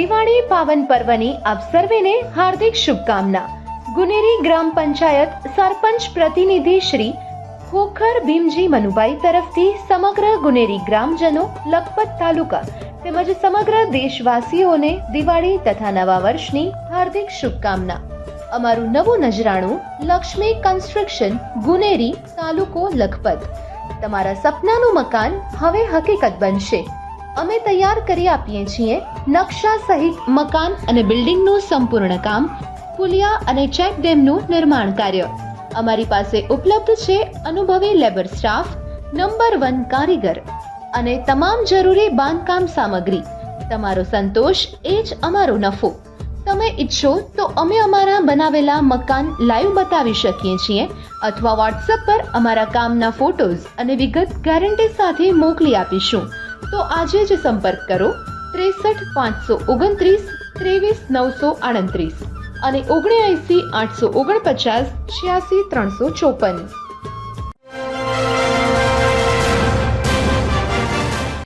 દિવાળી, પાવન પર્વની આપ સર્વેને હાર્દિક શુભકામના. ગુનેરી ગ્રામ પંચાયત સરપંચ પ્રતિનિધિ શ્રી ખોખર ભીમજી મનુભાઈ તરફથી સમગ્ર ગુનેરી ગ્રામજનો, લખપત તાલુકા તેમજ સમગ્ર દેશવાસીઓને દિવાળી તથા નવા વર્ષની હાર્દિક શુભકામના. અમારું નવું નજરાણું લક્ષ્મી કન્સ્ટ્રક્શન ગુનેરી તાલુકો લખપત. તમારા સપનાનું મકાન હવે હકીકત બનશે. અમે તૈયાર કરી આપીએ છીએ નકશા સહિત મકાન અને બિલ્ડિંગનું સંપૂર્ણ કામ, પુલિયા અને ચેક ડેમનું નિર્માણ કાર્ય. અમારી પાસે ઉપલબ્ધ છે અનુભવી લેબર સ્ટાફ, નંબર વન કારીગર અને તમામ જરૂરી બાંધકામ સામગ્રી. તમારો સંતોષ એ જ અમારો નફો. તમે ઈચ્છો તો અમે અમારા બનાવેલા મકાન લાઈવ બતાવી શકીએ છીએ અથવા વોટ્સએપ પર અમારા કામના ફોટોઝ અને વિગત ગેરંટી સાથે મોકલી આપીશું. તો આજે જ સંપર્ક કરો ત્રેસઠ પાંચસો ઓગણત્રીસ, ત્રેવીસ નવસો આડત્રીસ અને ઓગણએંસી આઠસો ઓગણપચાસ, છ્યાસી ત્રણસો ચોપન.